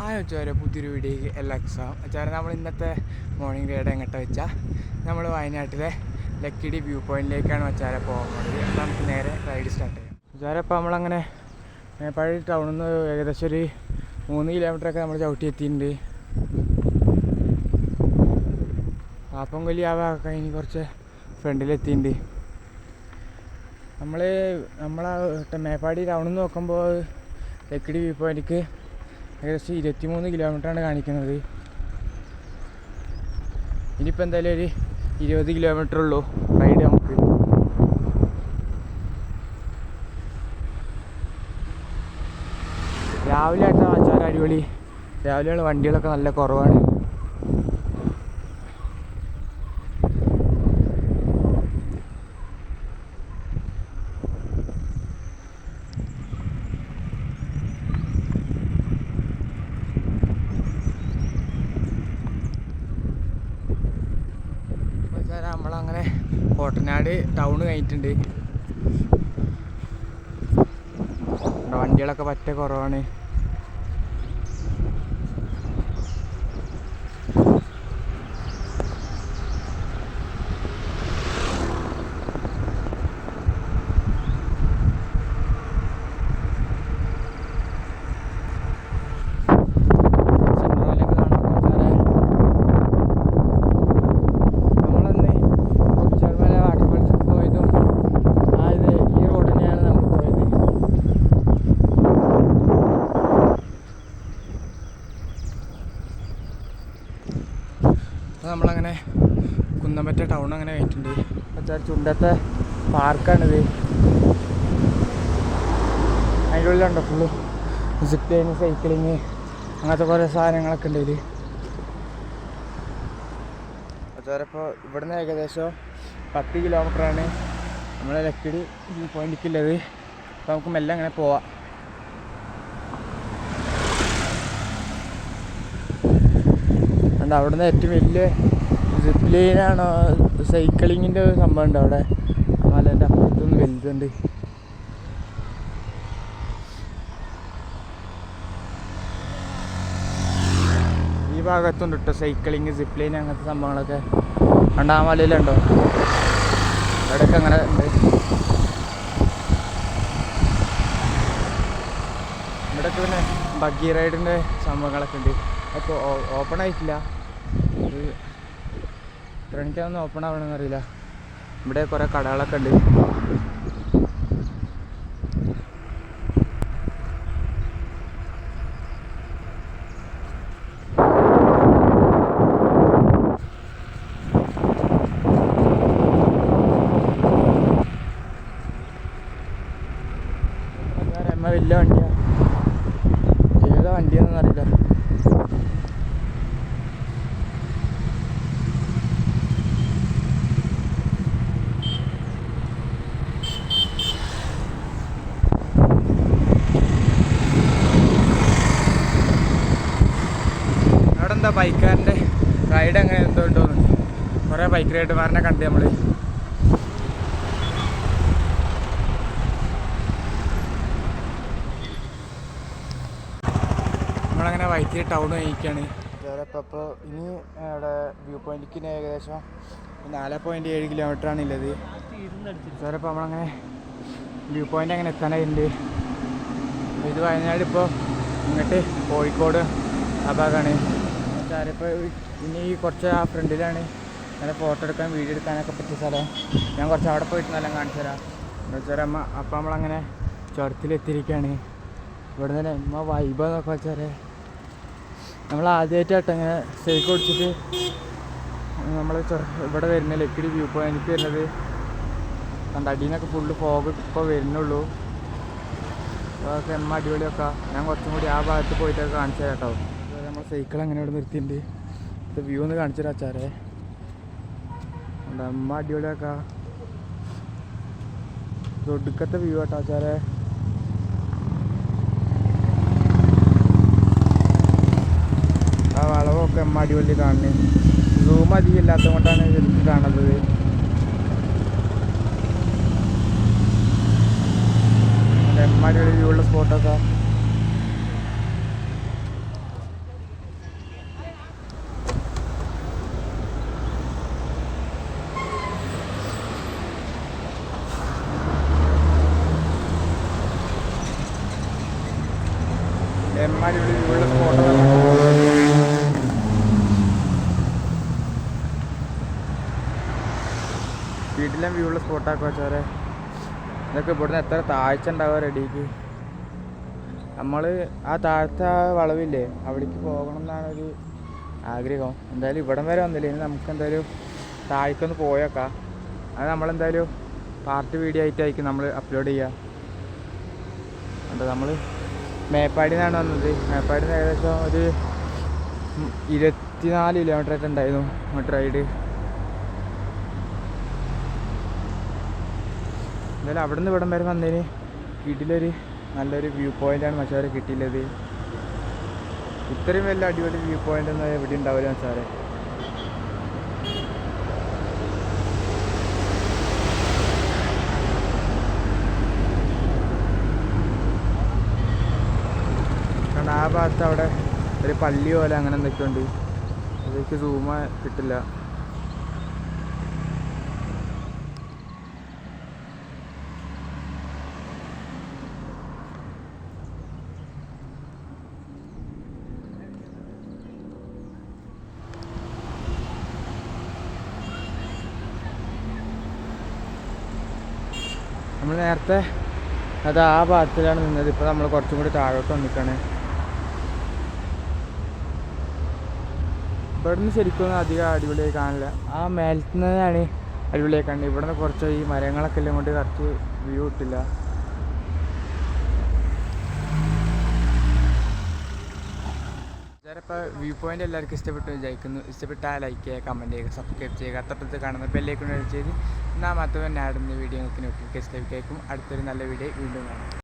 ആ ചോരെ പുതിയൊരു വീഡിയോക്ക് എല്ലാവർക്കും സ്വാഗതം വെച്ചാൽ നമ്മൾ ഇന്നത്തെ മോർണിംഗ് റൈഡ് എങ്ങോട്ട് വെച്ചാൽ നമ്മൾ വയനാട്ടിലെ ലക്കിടി വ്യൂ പോയിന്റിലേക്കാണ് വെച്ചാൽ പോകുന്നത്. അപ്പോൾ നമുക്ക് നേരെ റൈഡ് സ്റ്റാർട്ട് ചെയ്യാം. വെച്ചാൽ ഇപ്പോൾ നമ്മളങ്ങനെ മേപ്പാടി ടൗണിൽ നിന്ന് ഏകദേശം ഒരു മൂന്ന് കിലോമീറ്ററൊക്കെ നമ്മൾ ചവിട്ടി എത്തിയിട്ടുണ്ട് പാപ്പം കൊല്ലി ആ ഭാഗമൊക്കെ കഴിഞ്ഞ് കുറച്ച് ഫ്രണ്ടിലെത്തിയിട്ടുണ്ട് നമ്മൾ നമ്മളെ മേപ്പാടി ടൗണിൽ നിന്ന് നോക്കുമ്പോൾ ലക്കിടി വ്യൂ പോയിന്റിക്ക് ഏകദേശം ഇരുപത്തിമൂന്ന് കിലോമീറ്ററാണ് കാണിക്കുന്നത്. ഇനിയിപ്പോൾ എന്തായാലും ഒരു ഇരുപത് കിലോമീറ്റർ ഉള്ളൂ റൈഡ് നമുക്ക്. രാവിലെ ആയിട്ട് വെച്ചാൽ അടിപൊളി. രാവിലെയുള്ള വണ്ടികളൊക്കെ നല്ല കുറവാണ്. നമ്മളങ്ങനെ കോട്ടനാട് ടൗൺ കഴിഞ്ഞിട്ടുണ്ട്. വണ്ടികളൊക്കെ പറ്റ കുറവാണ്. അപ്പോൾ നമ്മളങ്ങനെ കുന്നമ്പറ്റ ടൗൺ അങ്ങനെ കഴിഞ്ഞിട്ടുണ്ട് അപ്പോൾ ചുണ്ടത്തെ പാർക്കാണിത്. അതിന്റെ ഉള്ളിലുണ്ടോ ഫുള്ള് സിപ്പ് ലൈന് സൈക്ലിങ് അങ്ങനത്തെ കുറേ സാധനങ്ങളൊക്കെ ഉണ്ട് ഇതിൽ ഇവിടെ ഇവിടുന്ന് ഏകദേശം പത്ത് കിലോമീറ്ററാണ് നമ്മളെ ലക്കിടി പോയിന്റിക്കുള്ളത് അപ്പോൾ നമുക്ക് മെല്ലെ അങ്ങനെ പോവാം. അതുകൊണ്ട് അവിടുന്ന് ഏറ്റവും വലിയ സിപ്പ് ലൈനാണോ സൈക്ലിങ്ങിന്റെ ഒരു സംഭവം ഉണ്ട് അവിടെ? ആ മലേന്റെ അപ്പുറത്തൊന്ന് വലുതുണ്ട്. ഈ ഭാഗത്തുണ്ട് കേട്ടോ സൈക്ലിങ് സിപ്പ് അങ്ങനത്തെ സംഭവങ്ങളൊക്കെ. രണ്ടാമലയിലുണ്ടോ മലയിലുണ്ടോ അവിടെയൊക്കെ അങ്ങനെ ഉണ്ട്. ഇവിടെയൊക്കെ പിന്നെ ബഗ്ഗി റൈഡിന്റെ സംഭവങ്ങളൊക്കെ ഉണ്ട്. അപ്പോൾ ഓപ്പൺ ആയിട്ടില്ല. ഇത് ഓപ്പൺ ആവണമെന്ന് അറിയില്ല. ഇവിടെ കുറേ കടകളൊക്കെ ഉണ്ട്. വലിയ വണ്ടിയാണ് ഏതാ വണ്ടിയാണെന്ന് അറിയില്ല ബൈക്കുകാരന്റെ റൈഡ് അങ്ങനെ എന്തോ ഉണ്ടോന്ന്. കുറേ ബൈക്ക് റൈഡർമാരനെ കണ്ട് നമ്മൾ നമ്മളങ്ങനെ വൈത്തിരി ടൗൺ കഴിക്കുകയാണ് ഇപ്പോൾ ഇനി അവിടെ വ്യൂ പോയിന്റിക്ക് ഏകദേശം നാല് പോയിന്റ് ഏഴ് കിലോമീറ്റർ ആണ് ഇതുവരെ ഇപ്പോൾ നമ്മളങ്ങനെ വ്യൂ പോയിന്റ് അങ്ങനെ എത്താനായിട്ടുണ്ട്. ഇത് വയനാട് ഇപ്പോൾ ഇങ്ങോട്ട് കോഴിക്കോട് ആ ഭാഗമാണ് ഇപ്പോൾ ഇനി കുറച്ച് ആ ഫ്രണ്ടിലാണ് നല്ല ഫോട്ടോ എടുക്കാൻ വീഡിയോ എടുക്കാനൊക്കെ പറ്റിയ സ്ഥലം. ഞാൻ കുറച്ച് അവിടെ പോയിട്ട് നല്ല കാണിച്ചു തരാം. വെച്ചാൽ അമ്മ അപ്പം നമ്മളങ്ങനെ ചുരത്തിലെത്തിയിരിക്കുകയാണ് ഇവിടെ നിന്ന് അമ്മ വൈബ് എന്നൊക്കെ വെച്ചാൽ നമ്മൾ ആദ്യമായിട്ടായിട്ട് അങ്ങനെ സ്റ്റേക്ക് ഓടിച്ചിട്ട് നമ്മൾ ഇവിടെ വരുന്ന ലക്കിടി വ്യൂ പോയിന്റ് വരുന്നത്. കണ്ട അടിയിൽ ഫുള്ള് ഫോഗ് ഇപ്പോൾ വരുന്നുള്ളൂ. അതൊക്കെ എമ്മ അടിപൊളിയൊക്കെ. ഞാൻ കുറച്ചും കൂടി ആ ഭാഗത്ത് പോയിട്ടൊക്കെ കാണിച്ചു തരാം കേട്ടോ സൈക്കിൾ അങ്ങനെ ഇവിടെ നിർത്തിയിട്ടുണ്ട് വ്യൂ ഒന്ന് കാണിച്ചു തരാം അച്ചാറേ അമ്മ അടിപൊളിയൊക്കെ ഒടുക്കത്തെ വ്യൂ ആട്ടോ അച്ചാറേ ആ വളവൊക്കെ അമ്മ അടിപൊളി കാണുന്നത് റൂം അധികം ഇല്ലാത്തത് കൊണ്ടാണ് ശരിക്കും കാണുന്നത് അമ്മ അടിപൊളി വ്യൂ ഉള്ള സ്പോട്ടൊക്കെ വീട്ടിലും വ്യൂ ഉള്ള സ്പോട്ടാക്കുക വെച്ചാരെ ഇതൊക്കെ ഇവിടുന്ന് എത്ര താഴ്ച ഉണ്ടാവുക റെഡിക്ക്. നമ്മൾ ആ താഴത്തെ വളവില്ലേ അവിടേക്ക് പോകണം എന്നാണ് ഒരു ആഗ്രഹം. എന്തായാലും ഇവിടം വരെ വന്നില്ല ഇനി നമുക്ക് എന്തായാലും താഴേക്കൊന്ന് പോയേക്കാം. അത് നമ്മളെന്തായാലും പാർട്ട് വീഡിയോ ആയിട്ടായിരിക്കും നമ്മൾ അപ്ലോഡ് ചെയ്യുക. എന്താ നമ്മൾ മേപ്പാടി നിന്നാണ് വന്നത്. മേപ്പാടി നിന്ന് ഏകദേശം ഒരു ഇരുപത്തിനാല് കിലോമീറ്റർ ഉണ്ടായിരുന്നു അങ്ങോട്ട് റൈഡ് എന്തായാലും അവിടെ നിന്ന് ഇവിടം വരെ വന്നതിന് വീട്ടിലൊരു നല്ലൊരു വ്യൂ പോയിന്റാണ് മച്ചാരെ കിട്ടിയില്ലത്. ഇത്രയും വലിയ അടിപൊളി വ്യൂ പോയിന്റ് ഒന്നും എവിടെ ഉണ്ടാവില്ല മച്ചാരെ കാരണം ആ ഭാഗത്ത് അവിടെ ഒരു പള്ളി പോലെ അങ്ങനെ എന്തൊക്കെ ഉണ്ട് അതിലേക്ക് സൂമ കിട്ടില്ല. നമ്മൾ നേരത്തെ അത് ആ ഭാഗത്തിലാണ് നിന്നത്. ഇപ്പോൾ നമ്മൾ കുറച്ചും കൂടി താഴോട്ട് വന്നിക്കാണ് നിന്ന് ശരിക്കും അധികം അടിപൊളിയായി കാണില്ല. ആ മേലത്തു നിന്നാണ് അടിപൊളിയായി കാണുന്നത് നിന്ന് കുറച്ച് ഈ മരങ്ങളൊക്കെ എല്ലാം കൊണ്ട് കറക്റ്റ് വ്യൂ കിട്ടില്ല. ചിലപ്പോൾ വ്യൂ പോയിന്റ് എല്ലാവർക്കും ഇഷ്ടപ്പെട്ടു വിചാരിക്കുന്നു. ഇഷ്ടപ്പെട്ടാൽ ലൈക്ക് ചെയ്യുക കമന്റ് ചെയ്യുക സബ്സ്ക്രൈബ് ചെയ്യുക. തൊട്ടടുത്ത് കാണുന്ന ബെല്ലേക്ക് ചെയ്ത് എന്നാൽ മാത്രമേ ഞാൻ ആടുന്ന വീഡിയോ നിങ്ങൾക്ക് നോക്കി ലഭിക്കും അടുത്തൊരു നല്ല വീഡിയോ വീണ്ടും കാണാം.